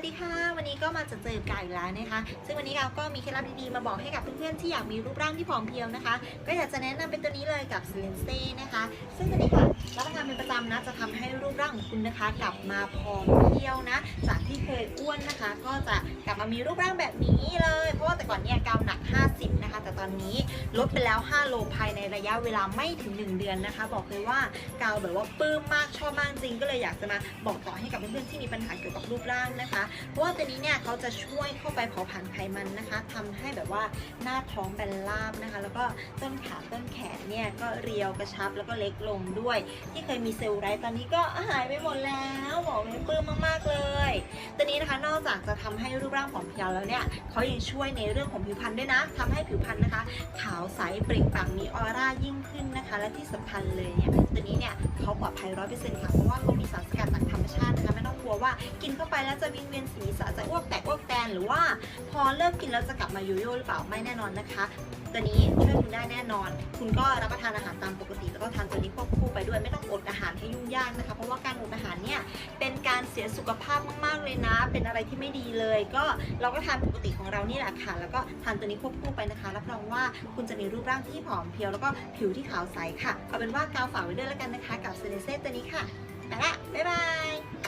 วัสดีค่ะ วันนี้ก็มาจะเจอกันอีกแล้วนะคะ ซึ่งวันนี้เราก็มีเคล็ดลับดีๆมาบอกให้กับเพื่อนๆที่อยากมีรูปร่างที่ผอมเพรียวนะคะ ก็อยากจะแนะนำเป็นตัวนี้เลยกับ s i l e n c e นะคะ ซึ่งตัวนี้ค่ะรับประทานเป็นประจำนะจะทำให้รูปร่างของคุณนะคะ กลับมาผอมเพรียวนะ จากที่เคยอ้วนนะคะ ก็จะกลับมามีรูปร่างแบบนี้เลย ลดไปแล้ว 5 โลภายในระยะเวลาไม่ถึง 1 เดือนนะคะ บอกเลยว่ากาวแบบว่าปลื้มมากชอบมากจริง ก็เลยอยากจะมาบอกต่อให้กับเพื่อนๆที่มีปัญหาเกี่ยวกับรูปร่างนะคะ เพราะว่าตัวนี้เนี่ยเขาจะช่วยเข้าไปเผาผลาญไขมันนะคะทำให้แบบว่าหน้าท้องแบนราบนะคะ แล้วก็ต้นขาต้นแขนเนี่ยก็เรียวกระชับแล้วก็เล็กลงด้วย ที่เคยมีเซลล์ไรต์ตอนนี้ก็หายไปหมดแล้วบอกเลยปลื้มมากๆเลยตัวนี้นะคะนอกจากจะทำให้รูปร่างผอมเพรียวแล้วเนี่ยเขายังช่วยในเรื่องของผิวพรรณด้วยนะทำให้ผิวพรรณ เปล่งปลั่งมีออร่ายิ่งขึ้นนะคะ และที่สำคัญเลยเนี่ยตัวนี้เนี่ยเขาปลอดภัยร้อยเปอร์เซ็นต์ค่ะ เพราะว่าเขามีสารสกัดจากธรรมชาตินะคะ กลัวว่ากินเข้าไปแล้วจะวิงเวียนศีรษะจะอ้วกแตกอ้วกแตนหรือว่า พอเลิกกินแล้วจะกลับมาโยโย่หรือเปล่าไม่แน่นอนนะคะตัวนี้ช่วยคุณได้แน่นอน คุณก็รับประทานอาหารตามปกติ แล้วก็ทานตัวนี้ควบคู่ไปด้วยไม่ต้องอดอาหารให้ยุ่งยากนะคะ เพราะว่าการอดอาหารเนี่ยเป็นการเสียสุขภาพมากๆเลยนะ เป็นอะไรที่ไม่ดีเลย ก็เราก็ทานปกติของเรานี่แหละค่ะ แล้วก็ทานตัวนี้ควบคู่ไปนะคะ รับรองว่าคุณจะมีรูปร่างที่ผอมเพรียวแล้วก็ผิวที่ขาวใสค่ะ เอาเป็นว่ากาวฝากไว้ด้วยแล้วกันนะคะ กับเซเนเซ่ตัวนี้ค่ะ ไปละ บ๊ายบาย